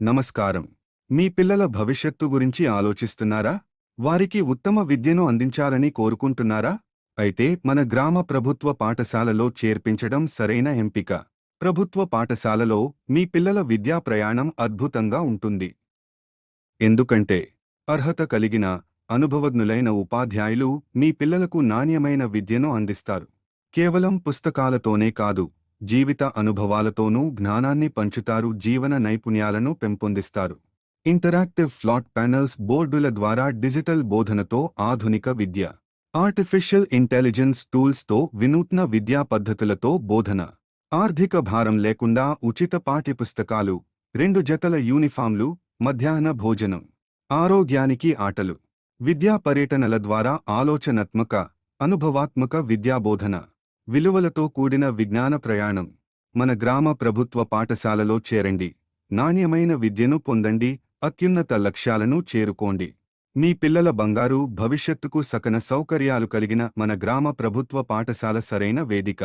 నమస్కారం. మీ పిల్లల భవిష్యత్తు గురించి ఆలోచిస్తున్నారా? వారికి ఉత్తమ విద్యను అందించాలని కోరుకుంటున్నారా? అయితే మన గ్రామ ప్రభుత్వ పాఠశాలలో చేర్పించడం సరైన ఎంపిక. ప్రభుత్వ పాఠశాలలో మీ పిల్లల విద్యా ప్రయాణం అద్భుతంగా ఉంటుంది. ఎందుకంటే అర్హత కలిగిన అనుభవజ్ఞులైన ఉపాధ్యాయులు మీ పిల్లలకు నాణ్యమైన విద్యను అందిస్తారు. కేవలం పుస్తకాలతోనే కాదు జీవిత అనుభవాలతోనూ జ్ఞానాన్ని పంచుతారు జీవన నైపుణ్యాలను పెంపొందిస్తారు. ఇంటరాక్టివ్ ఫ్లాట్ ప్యానల్స్ బోర్డుల ద్వారా డిజిటల్ బోధనతో ఆధునిక విద్య ఆర్టిఫిషియల్ ఇంటెలిజెన్స్ టూల్స్తో వినూత్న విద్యా పద్ధతులతో బోధన ఆర్థిక భారం లేకుండా ఉచిత పాఠ్యపుస్తకాలు రెండు జతల యూనిఫామ్లు మధ్యాహ్న భోజనం ఆరోగ్యానికి ఆటలు విద్యా పర్యటనల ద్వారా ఆలోచనాత్మక అనుభవాత్మక విద్యాబోధన విలువలతో కూడిన విజ్ఞాన ప్రయాణం. మన గ్రామ ప్రభుత్వ పాఠశాలలో చేరండి. నాణ్యమైన విద్యను పొందండి. అత్యున్నత లక్ష్యాలను చేరుకోండి. మీ పిల్లల బంగారు భవిష్యత్తుకు సకన సౌకర్యాలు కలిగిన మన గ్రామ ప్రభుత్వ పాఠశాల సరైన వేదిక.